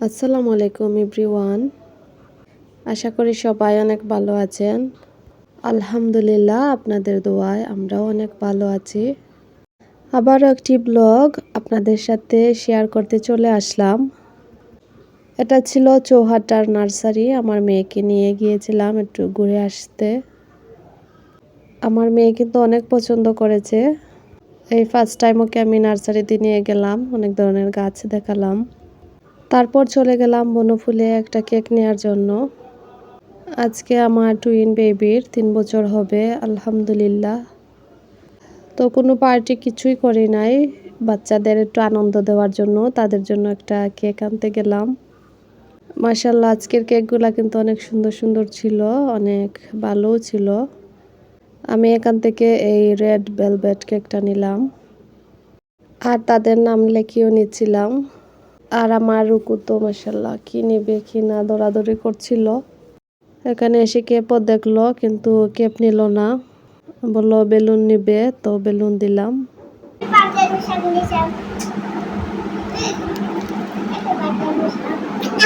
আসসালামু আলাইকুম এভরিওয়ান। আশা করি সবাই অনেক ভালো আছেন। আলহামদুলিল্লাহ, আপনাদের দোয়ায় আমরাও অনেক ভালো আছি। আবারও একটি ব্লগ আপনাদের সাথে শেয়ার করতে চলে আসলাম। এটা ছিল চৌহাটার নার্সারি। আমার মেয়েকে নিয়ে গিয়েছিলাম একটু ঘুরে আসতে। আমার মেয়ে কিন্তু অনেক পছন্দ করেছে। এই ফার্স্ট টাইম ওকে আমি নার্সারিতে নিয়ে গেলাম, অনেক ধরনের গাছ দেখালাম। তারপর চলে গেলাম বনফুলে একটা কেক নেওয়ার জন্য। আজকে আমার টুইন বেবির তিন বছর হবে, আলহামদুলিল্লাহ। তো কোনো পার্টি কিছুই করি নাই, বাচ্চাদের একটু আনন্দ দেওয়ার জন্য, তাদের জন্য একটা কেক আনতে গেলাম। মার্শাল্লাহ আজকের কেকগুলা কিন্তু অনেক সুন্দর সুন্দর ছিল, অনেক ভালোও ছিল। আমি এখান থেকে এই রেড ভেলভেট কেকটা নিলাম। আর তাদের নাম লেখিও নিচ্ছিলাম। আর আমার রুকু তো মাসাল্লাহ কি নেবে কি না দৌড়াদৌড়ি করছিল। এখানে এসে কেপও দেখল কিন্তু কেপ নিল না। বলল বেলুন নিবে। তো বেলুন দিলাম।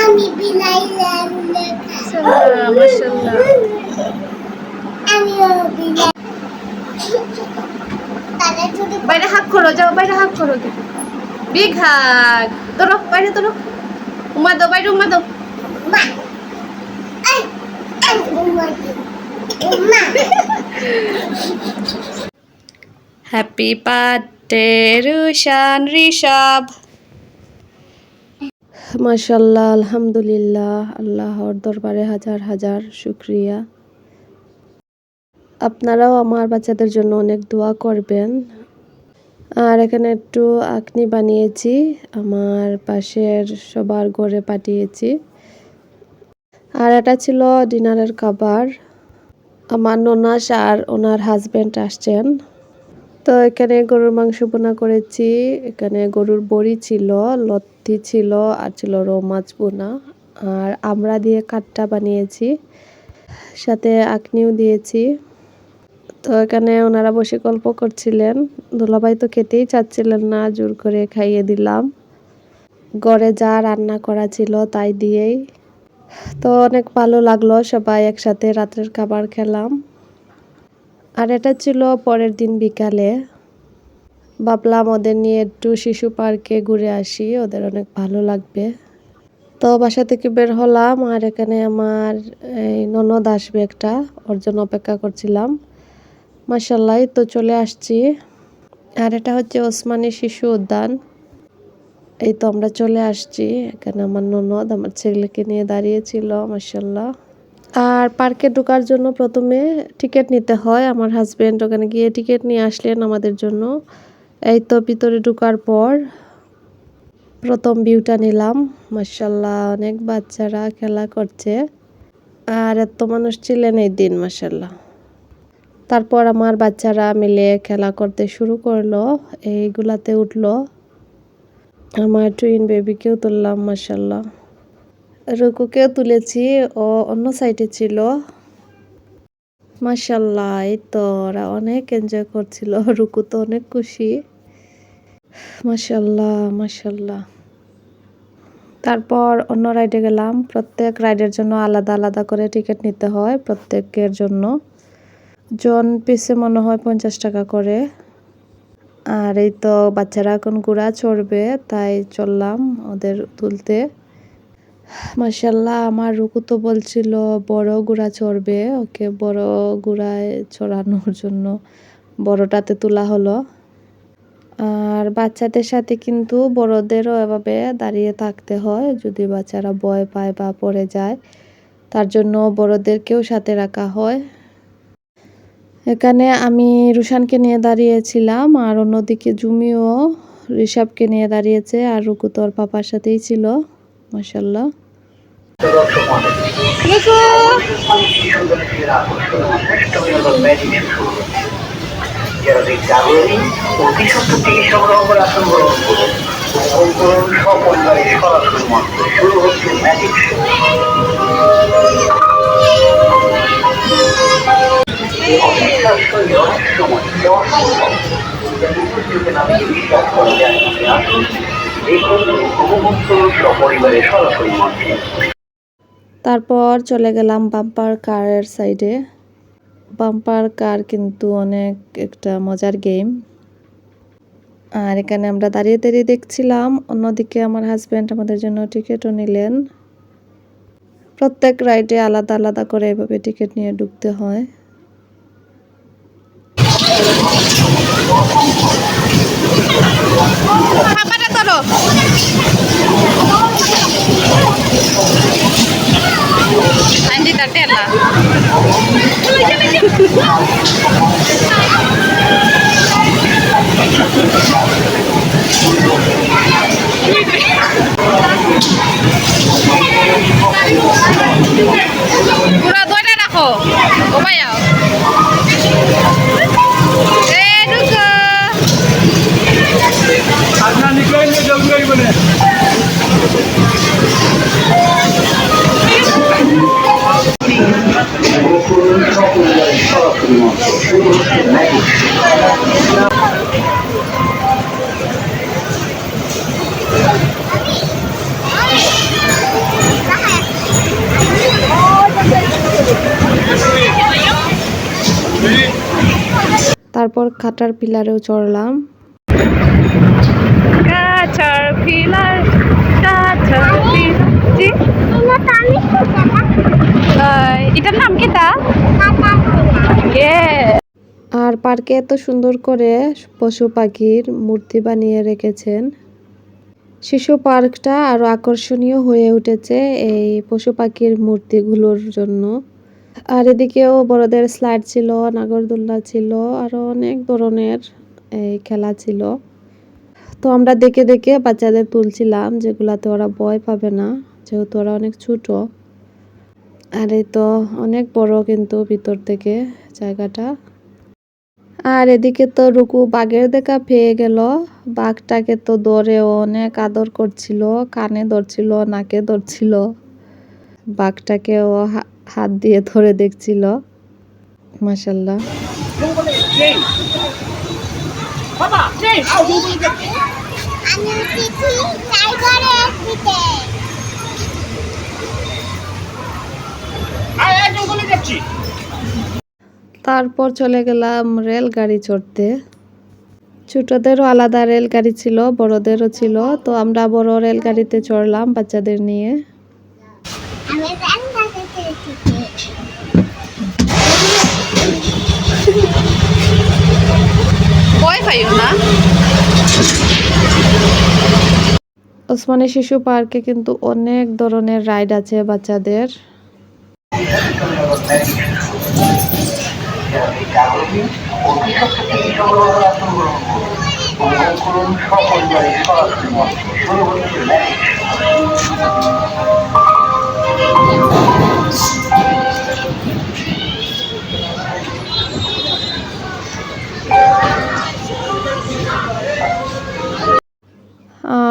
আমি বাইরে হাক করো যাও বাইরে হাক করো বিগ হাক তোরো বাইরে তোরো উমা দো বাইরে উমা হ্যাপি বার্থডে রুশান ঋষভ মাশাল্লাহ আলহামদুলিল্লাহ আল্লাহর দরবারে হাজার হাজার শুক্রিয়া। আপনারাও আমার বাচ্চাদের জন্য অনেক দোয়া করবেন। আর এখানে একটু আকনি বানিয়েছি, আমার পাশের সবার ঘরে পাঠিয়েছি। আর এটা ছিল ডিনারের খাবার। আমার ননাস আর ওনার হাজব্যান্ড আসছেন। তো এখানে গরুর মাংস বোনা করেছি, এখানে গরুর বড়ি ছিল লত্তি ছিল, আর ছিল রৌ মাছ বোনা। আর আমরা দিয়ে কাঠটা বানিয়েছি, সাথে আকনিও দিয়েছি। তো এখানে ওনারা বসে গল্প করছিলেন। দুলাভাই তো খেতেই চাচ্ছিলেন না, জোর করে খাইয়ে দিলাম। ঘরে যা রান্না করা ছিল তাই দিয়েই। তো অনেক ভালো লাগল সবাই একসাথে রাত্রের খাবার খেলাম। আর এটা ছিল পরের দিন বিকালে। ভাবলাম ওদের নিয়ে একটু শিশু পার্কে ঘুরে আসি, ওদের অনেক ভালো লাগবে। তো বাসা থেকে বের হলাম আর এখানে আমার এই ননদ আসবে একটা, ওর জন্য অপেক্ষা করছিলাম। মাসাল্লাহ তো চলে আসছি। আর এটা হচ্ছে ওসমানী শিশু উদ্যান। এই তো আমরা চলে আসছি। এখানে আমার ননদ, আমার ছেলেকে নিয়ে দাঁড়িয়েছিল মাসাল্লাহ আর পার্কে ঢোকার জন্য প্রথমে টিকিট নিতে হয়। আমার হাজবেন্ড ওখানে গিয়ে টিকিট নিয়ে আসলেন আমাদের জন্য। এই তো ভিতরে ঢোকার পর প্রথম ভিউটা নিলাম। মাসাল্লাহ অনেক বাচ্চারা খেলা করছে। আর এত মানুষ ছিলেন এই দিন মাসাল্লাহ তারপর আমার বাচ্চারা মিলে খেলা করতে শুরু করল, এইগুলাতে উঠল। আমার টুইন বেবিকেও তুললাম মাসাল্লাহ রুকুকেও তুলেছি, ও অন্য সাইডে ছিল। মাসাল্লাহ এই তো ওরা অনেক এনজয় করছিল, রুকু তো অনেক খুশি। মাসাল্লাহ মাসাল্লাহ তারপর অন্য রাইডে গেলাম, প্রত্যেক রাইডের জন্য আলাদা আলাদা করে টিকিট নিতে হয় প্রত্যেকের জন্য। জন পিসে মনে হয় পঞ্চাশ টাকা করে। আর এই তো বাচ্চারা এখন ঘোড়া চড়বে, তাই চললাম ওদের তুলতে। মাসাল্লাহ আমার রুকু তো বলছিল বড় গুড়া চড়বে, ওকে বড় গুড়ায় চড়ানোর জন্য বড়টাতে তোলা হলো। আর বাচ্চাদের সাথে কিন্তু বড়দেরও এভাবে দাঁড়িয়ে থাকতে হয়, যদি বাচ্চারা ভয় পায় বা পড়ে যায়, তার জন্য বড়দেরকেও সাথে রাখা হয়। এখানে আমি রুশানকে নিয়ে দাঁড়িয়েছিলাম আর অন্যদিকে জুমিও ঋষভকে নিয়ে দাঁড়িয়েছে আর রুকু তোর পাপার সাথেই ছিল মাসাল্লাহ সপরিবারে সরাসরি শুরু হচ্ছে ম্যাজিক উপভোগ করুন সপরিবারে সরাসরি মঞ্চে তারপর চলে গেলাম বাম্পার কারের সাইডে। বাম্পার কার কিন্তু অনেক একটা মজার গেম। আর এখানে আমরা দাঁড়িয়ে দাঁড়িয়ে দেখছিলাম অন্যদিকে আমার হাজব্যান্ড আমাদের জন্য টিকিটও নিলেন। প্রত্যেক রাইডে আলাদা আলাদা করে এভাবে টিকিট নিয়ে ঢুকতে হয়। খাবারটা ধরো আন্টি তাতে আলা পুরা দইটা রাখো ও ভাইয়া ম্যাজিক তারপর খাটার পিলারেও চড়লাম। খুঁজে আহ, এটার নাম কি তা? আর পার্কে এত সুন্দর করে পশু পাখির মূর্তি বানিয়ে রেখেছেন। শিশু পার্কটা আরও আকর্ষণীয় হয়ে উঠেছে এই পশু পাখির মূর্তিগুলোর জন্য। আর এদিকেও বড়দের স্লাইড ছিল নাগরদোল্লা ছিল আরও অনেক ধরনের এই খেলা ছিল। তো আমরা দেখে দেখে বাচ্চাদের তুলছিলাম যেগুলাতে ওরা ভয় পাবে না যেহেতু ওরা অনেক ছোট আর এই তো অনেক বড় কিন্তু ভিতর থেকে জায়গাটা আর এদিকে তো রুকু বাঘের দেখা পেয়ে গেল বাঘটাকে তো ও অনেক আদর করছিল কানে ধরছিল নাকে ধরছিল বাঘটাকে ও হাত দিয়ে ধরে দেখছিল মাসাল্লাহ আমি উঠেছি টাইগারের পিঠে তারপর চলে গেলাম রেলগাড়ি চড়তে। ছোটদেরও আলাদা রেলগাড়ি ছিল বড়দেরও ছিল তো আমরা বড় রেলগাড়িতে চড়লাম বাচ্চাদের নিয়ে। ভয় পাইও না। ওসমানী শিশু পার্কে কিন্তু অনেক ধরনের রাইড আছে বাচ্চাদের। জাগরণী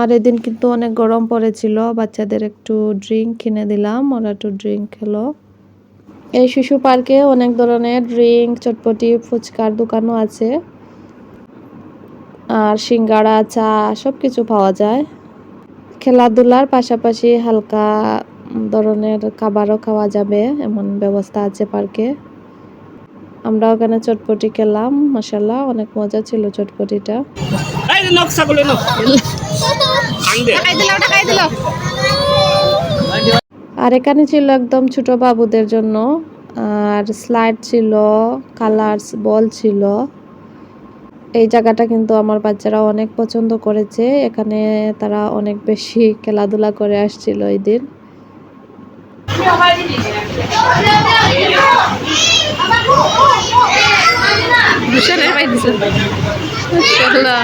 আর এদিন কিন্তু অনেক গরম পড়েছিল। বাচ্চাদের একটু ড্রিঙ্ক কিনে দিলাম ওরা একটু ড্রিঙ্ক খেলো। এই শিশু পার্কে অনেক ধরনের ড্রিঙ্ক চটপটি ফুচকার দোকানও আছে। আর সিঙ্গাড়া চা সব কিছু পাওয়া যায়। খেলাধুলার পাশাপাশি হালকা ধরনের খাবারও খাওয়া যাবে এমন ব্যবস্থা আছে পার্কে। আমরা ওখানে চটপটি খেলাম মাসাল্লাহ অনেক মজা ছিল চটপটিটা। আর এখানে ছিল একদম ছোট বাবুদের জন্য আর স্লাইড ছিল কালার্স বল ছিল। এই জায়গাটা কিন্তু আমার বাচ্চারা অনেক পছন্দ করেছে এখানে তারা অনেক বেশি খেলাধুলা করে আসছিল এই দিন। Masyaallah.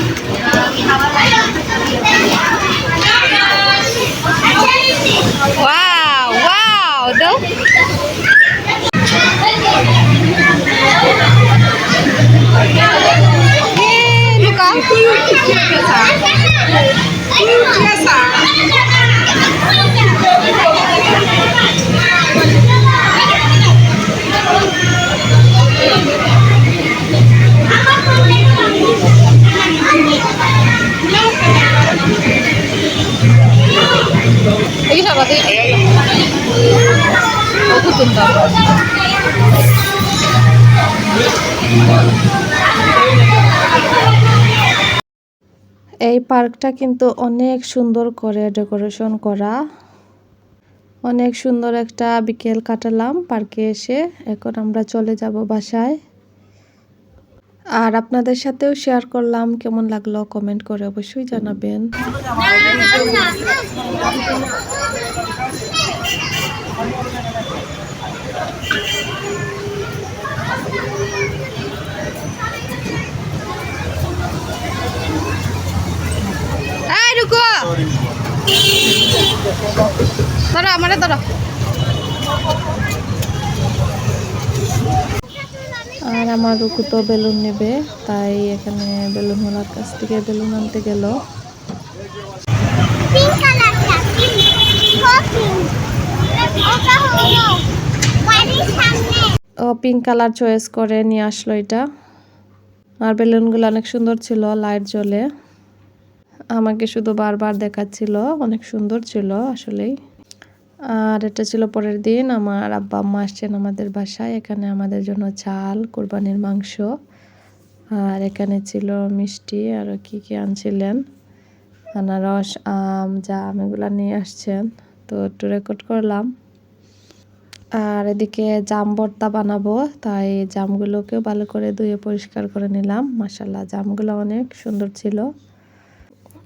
এই পার্কটা কিন্তু অনেক সুন্দর করে ডেকোরেশন করা অনেক সুন্দর একটা বিকেল কাটালাম পার্কে এসে এখন আমরা চলে যাব বাসায় আর আপনাদের সাথেও শেয়ার করলাম কেমন লাগল কমেন্ট করে অবশ্যই জানাবেন ধরো আমারে ধরো। আর আমার রুকু তো বেলুন নেবে তাই এখানে বেলুন ওনার কাছ থেকে বেলুন আনতে গেল। পিঙ্ক ও পিঙ্ক ওটা হলো বাড়ির সামনে। ও পিঙ্ক কালার চয়েস করে নিয়ে আসলো এটা। আর বেলুনগুলো অনেক সুন্দর ছিল লাইট জ্বলে। আমাকে শুধু বারবার দেখাচ্ছিল, অনেক সুন্দর ছিল আসলেই। আর এটা ছিল পরের দিন, আমার আব্বা, আম্মা আসছেন আমাদের বাসায়। এখানে আমাদের জন্য চাল, কোরবানির মাংস, আর এখানে ছিল মিষ্টি, আর কি কি আনছিলেন? আনারস, আম, জাম, এগুলো নিয়ে আসছেন। তো একটু রেকর্ড করলাম। আর এদিকে জাম ভর্তা বানাবো, তাই জামগুলোকেও ভালো করে ধুয়ে পরিষ্কার করে নিলাম। মাসাল্লাহ জামগুলো অনেক সুন্দর ছিল।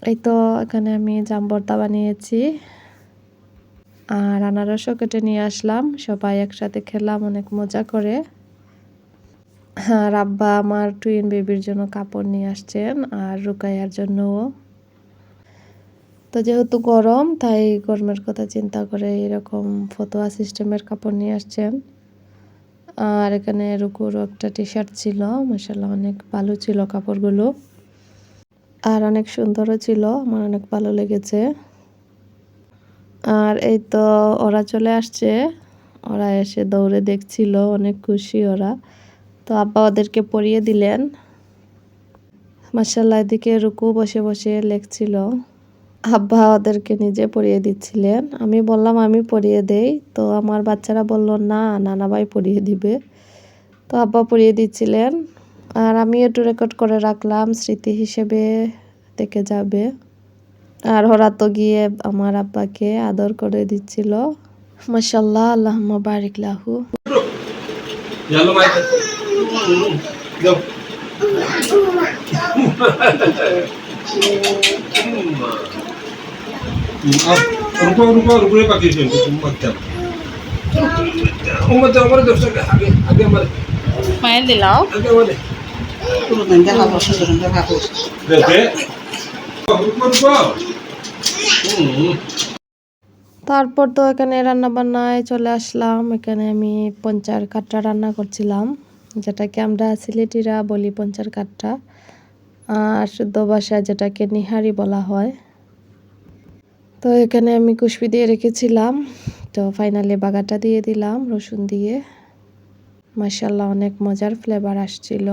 এই তো এখানে আমি জাম ভর্তা বানিয়েছি। আর আনারসও কেটে নিয়ে আসলাম, সবাই একসাথে খেলাম, অনেক মজা করে। আর আব্বা আমার টুইন বেবির জন্য কাপড় নিয়ে আসছেন আর রুকাইয়ার জন্যও। তো যেহেতু গরম, তাই গরমের কথা চিন্তা করে এরকম ফতোয়া সিস্টেমের কাপড় নিয়ে আসছেন। আর এখানে রুকুরও একটা টি শার্ট ছিল মাসাল্লাহ অনেক ভালো ছিল কাপড়গুলো। আর অনেক সুন্দরও ছিল, আমার অনেক ভালো লেগেছে। আর এই তো ওরা চলে আসছে, ওরা এসে দৌড়ে দেখছিল, অনেক খুশি ওরা। তো আব্বা ওদেরকে পরিয়ে দিলেন। মাসাল্লাহ এদিকে রুকু বসে বসে লেখছিল। আব্বা ওদেরকে নিজে পরিয়ে দিচ্ছিলেন। আমি বললাম, আমি পরিয়ে দেই। তো আমার বাচ্চারা বলল, না নানা ভাই পরিয়ে দিবে। তো আব্বা পরিয়ে দিচ্ছিলেন। আর আমি একটু রেকর্ড করে রাখলাম স্মৃতি হিসেবে থেকে যাবে আর ওরা তো গিয়ে আমার আব্বাকে আদর করে দিচ্ছিল মাসাল্লাহ আল্লাহ বারিক লাহু Yalo mai. Go. रुको रुको रुको रे बाकी है तुम मत जाओ तुम मत जाओ हमारे दर्शक आगे आगे हमारे মায়ের দিলাও आगे हमारे তারপর তো এখানে রান্না বান্নায় চলে আসলাম। এখানে আমি পঞ্চার কাঠটা রান্না করছিলাম, যেটাকে আমরা সিলেটিরা বলি পঞ্চার কাঠটা আর শুদ্ধ ভাষায় যেটাকে নিহারি বলা হয়। তো এখানে আমি কুশবি দিয়ে রেখেছিলাম, তো ফাইনালি বাগাটা দিয়ে দিলাম রসুন দিয়ে। মাসাল্লাহ অনেক মজার ফ্লেভার আসছিল।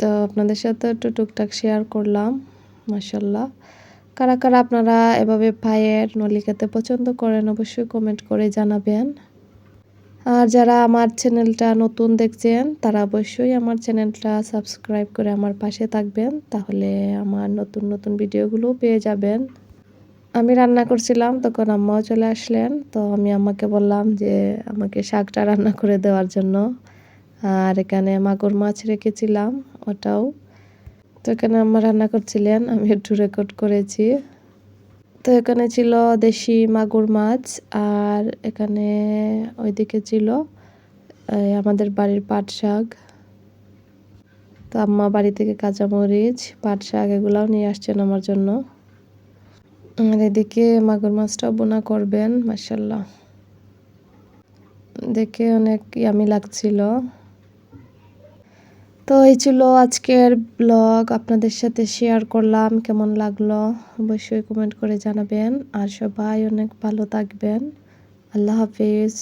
তো আপনাদের সাথে একটু টুকটাক শেয়ার করলাম মাসাল্লাহ কারা কারা আপনারা এভাবে পায়ের নলি খেতে পছন্দ করেন, অবশ্যই কমেন্ট করে জানাবেন। আর যারা আমার চ্যানেলটা নতুন দেখছেন, তারা অবশ্যই আমার চ্যানেলটা সাবস্ক্রাইব করে আমার পাশে থাকবেন, তাহলে আমার নতুন নতুন ভিডিওগুলো পেয়ে যাবেন। আমি রান্না করছিলাম, তখন আম্মাও চলে আসলেন, তো আমি আম্মাকে বললাম যে আমাকে শাকটা রান্না করে দেওয়ার জন্য। আর এখানে মাগুর মাছ রেখেছিলাম ওটাও। তো এখানে আম্মা রান্না করছিলেন, আমি একটু রেকর্ড করেছি। তো এখানে ছিল দেশি মাগুর মাছ, আর এখানে ওইদিকে ছিল আমাদের বাড়ির পাট শাক। তো আম্মা বাড়ি থেকে কাঁচামরিচ, পাট শাক এগুলাও নিয়ে আসছেন আমার জন্য। আর এদিকে মাগুর মাছটাও বোনা করবেন মাসাল্লাহ দেখে অনেক ইয়ামি লাগছিল। তো এই ছিল আজকের ব্লগ আপনাদের সাথে শেয়ার করলাম, কেমন লাগল অবশ্যই কমেন্ট করে জানাবেন। আর সবাই অনেক ভালো থাকবেন। আল্লাহ হাফিজ।